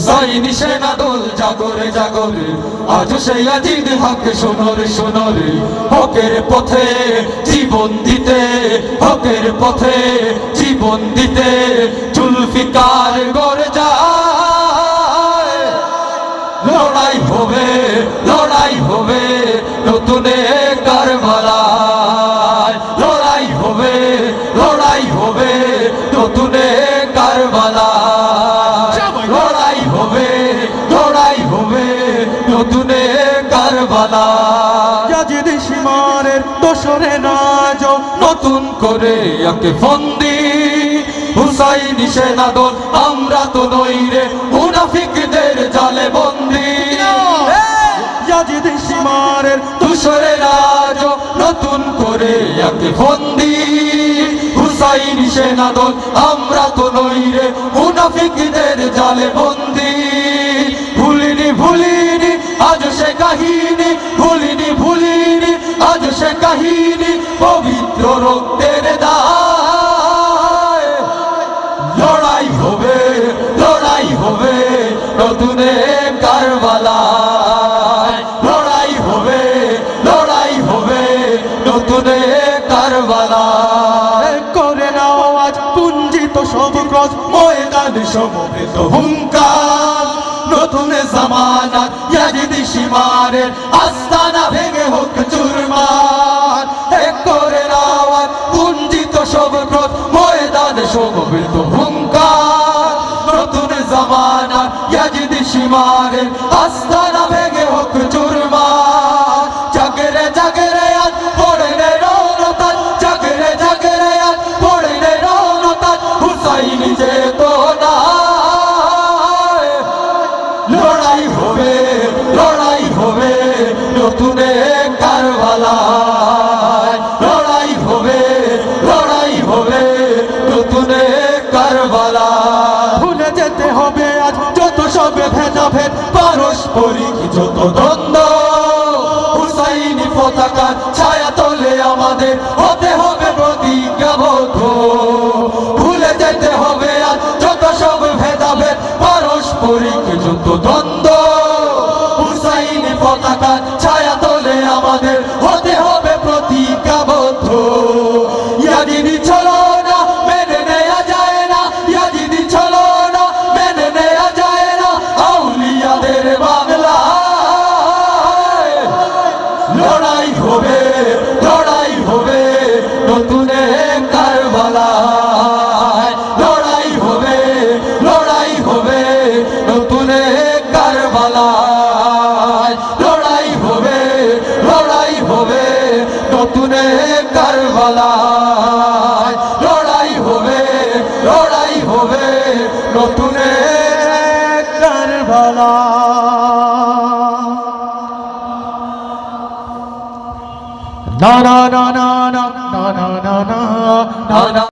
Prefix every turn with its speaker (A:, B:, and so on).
A: হুসাইনি সেনা দল জাগরে জাগরে, আজ সেই আজিদ হক সোনরে সোনরে। হকের পথে জীবন দিতে, হকের পথে জীবন দিতে জুলফিকার গড়ে যায়। লড়াই হবে লড়াই হবে নতুন কারবালায়। লড়াই হবে লড়াই হবে নতুন
B: রাজ
A: নতুন করে একে ফন্দি। হুসাইনি সেনা আমরা তো নই রে মুনাফিকদের জালে বন্দি। নতুন করে একে ফন্দি। হুসাইনি আমরা তো নই রে মুনাফিকদের জালে বন্দি। ভুলিনি ভুলিনি আজ সে কাহিনী, ভুলিনি আজ সে কাহিনী পবিত্র রক্তের লড়াই হবে লড়াই হবে নতুন লড়াই হবে লড়াই হবে
B: করে নাও আজ পুঞ্জিত সব ক্রস
A: ময়দান সমবেত হুঙ্কার। নতুন জামানা ইয়াজিদি সীমারের আস্তানা ভেঙে হোক ময়দান সমবেত হুঙ্কার, নতুন জামানা ইয়াজিদি সীমারের আস্তানা ভেঙে হোক চুরমার। জাগরে জাগরে আজ পড়ে রে রৌনতার, জাগরে জাগরে আজ পড়ে রে রৌনতার, হুসাইনি যে তো না লড়াই হবে লড়াই হবে নতুন কারবালায়
B: যত সবে ভেজা ভেদ,
A: পারস্পরিক যত দ্বন্দ্ব, হুসাইনি পতাকার ছায়া তোলে আমাদের হতে হবে প্রতিজ্ঞাবদ্ধ। ভুলে যেতে হবে আর যত সব ভেদাভেদ, পারস্পরিক যত দ্বন্দ্ব কারবালায় লড়াই হবে লড়াই হবে নতুনে
B: কারবালা না না না না না না না
A: না না